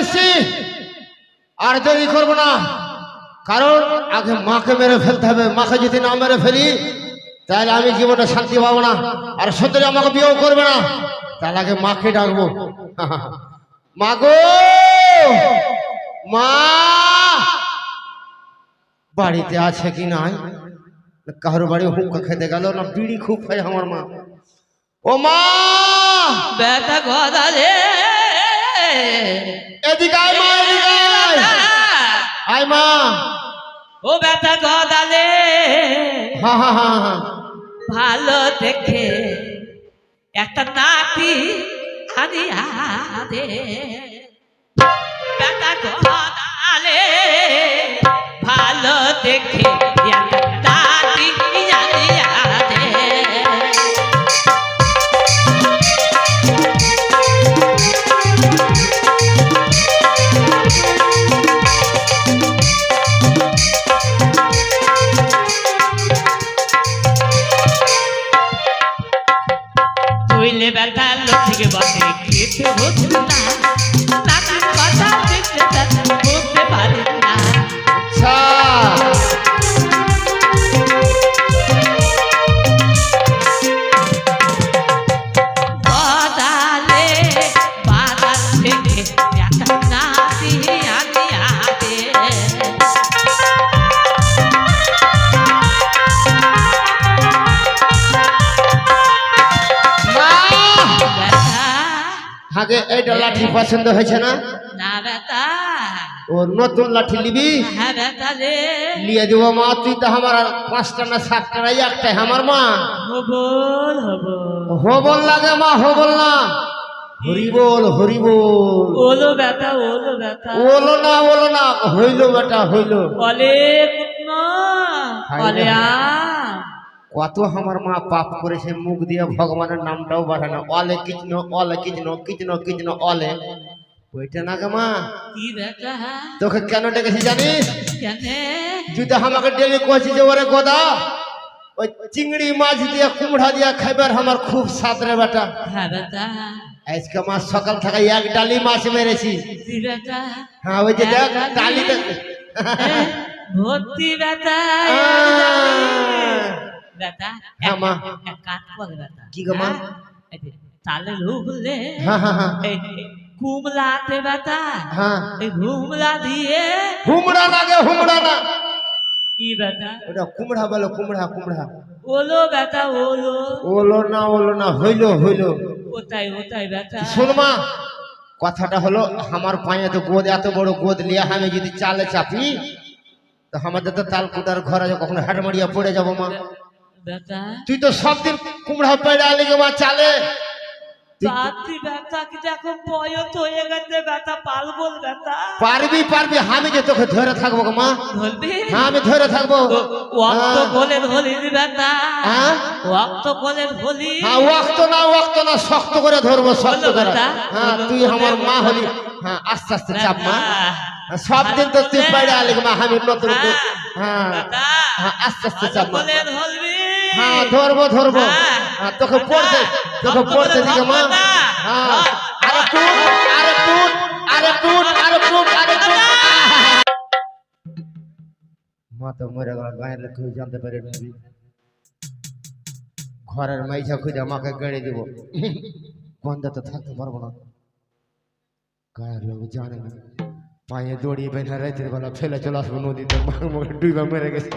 এসছি। আর দেরি করব না। কারণ আগে মাকে মেরে ফেলতে হবে। মাকে যদি না মেরে ফেলি, তাহলে আমি জীবনে শান্তি পাবো না। আর সত্যি আমাকে বিয়েও করবে না। তাহলে আগে মাকে ডাকবো। মা গো! মা! বাড়িতে আছে কি নাই? কারও বাড়ি হুক্কা খেতে গেল না বিড়ি খুব খাই আমার মা। ও মা! ব্যথা গদা রে। এদিকে আয় মা এদিকে আয়। মা। ও ব্যথা গদালে। ভালো দেখে একটা নাতি আনি আদে ব্যথা তুইলে ব্যথা লক্ষ্মীকে বসে খেতে হচ্ছে না। আগে এইটা লাঠি পছন্দ হয়েছে না? ও নতুন লাঠি নিবি? হ্যাঁ দিব মা তুই তো আমার পাঁচটা না সাতটা না একটাই আমার মা। হবল লাগে মা হবল না। বল ওলো ব্যথা ওলো ব্যথা। ওলো না ওলো না হইল বেটা হইল। কুটনা। আ কত আমার মা পাপ করেছে মুখ দিয়ে ভগবানের নামটাও বাড়ে না। অলে কিচনো অলে কিচনো কিচনো কিচনো অলে। ওইটা না গে মা? কি তোকে কেন ডেকেছি জানিস? কেনে? যদি আমাকে ডেলি কছি যে ওরে গোদা ওই চিংড়ি মাছ দিয়ে কুমড়া দিয়ে খাইবার আমার খুব সাদ রে বেটা। হ্যাঁ আজকে মাছ সকাল থেকে এক ডালি মাছ মেরেছি। হ্যাঁ ওই যে দেখ ডালি। ভর্তি ব্যথা ব্যথা হ্যাঁ, মা। ব্যথা কি গো, মা? তালে কুমলাতে ব্যথা এই ঘুমলা দিয়ে হুমড়া লাগে হুমড়া না কি ব্যথা ওটা কুমড়া বলো কুমড়া কুমড়া ওলো ব্যথা ওলো ওলো না ওলো না হইল হইল ওটাই ওটাই ব্যথা শোন মা কথাটা হলো আমার পায়ে তো গোদ এত বড় গোদ লিয়ে আমি যদি চালে চাপি তো আমাদের তো তাল কুটার ঘরে কখনো হাট মারিয়া পড়ে যাব মা ব্যথা তুই তো সব দিন কুমড়া পেড়ে আলি গে মা চালে। বাতি ব্যথা কি দেখো বয়স হয়ে গেছে ব্যথা পালবল ব্যথা পারবি পারবি আমি যে তোকে ধরে থাকব মা। ধরবি? হ্যাঁ আমি ধরে থাকব। ওয়াক্ত হ্যাঁ। ব্যথা হ্যাঁ? ওয়াক্ত হ্যাঁ ওয়াক্ত না ওয়াক্ত না শক্ত করে ধরবো শক্ত করে। বেটা, হ্যাঁ তুই আমার মা হলি। হ্যাঁ আস্তে আস্তে চাপ মা। হ্যাঁ, সব দিন তো তুই বাইরে করে। মা আমি নতুন হ্যাঁ, হ্যাঁ। হ্যাঁ আস্তে আস্তে চাপ মা। হ্যাঁ ধরবো ধরবো। হ্যাঁ। হ্যাঁ তোকে পড়তে তোকে পড়তে দিকে মা। হ্যাঁ। আরে টুট আরে টুট আরে টুট আরে টুট আরে টুট মা তো মরে গেল গায়ের লোক কেউ জানতে পারে ঘরের মাইঝা খুঁজে আমাকে গেড়ে দিব। গন্ধে থাকতে পারব না। গায়ের লোক জানে না। পায়ে দড়িয়ে বেঁধে রাতের বেলা ফেলে চলে আসব নদীতে। ডুইবা মেরে গেছে।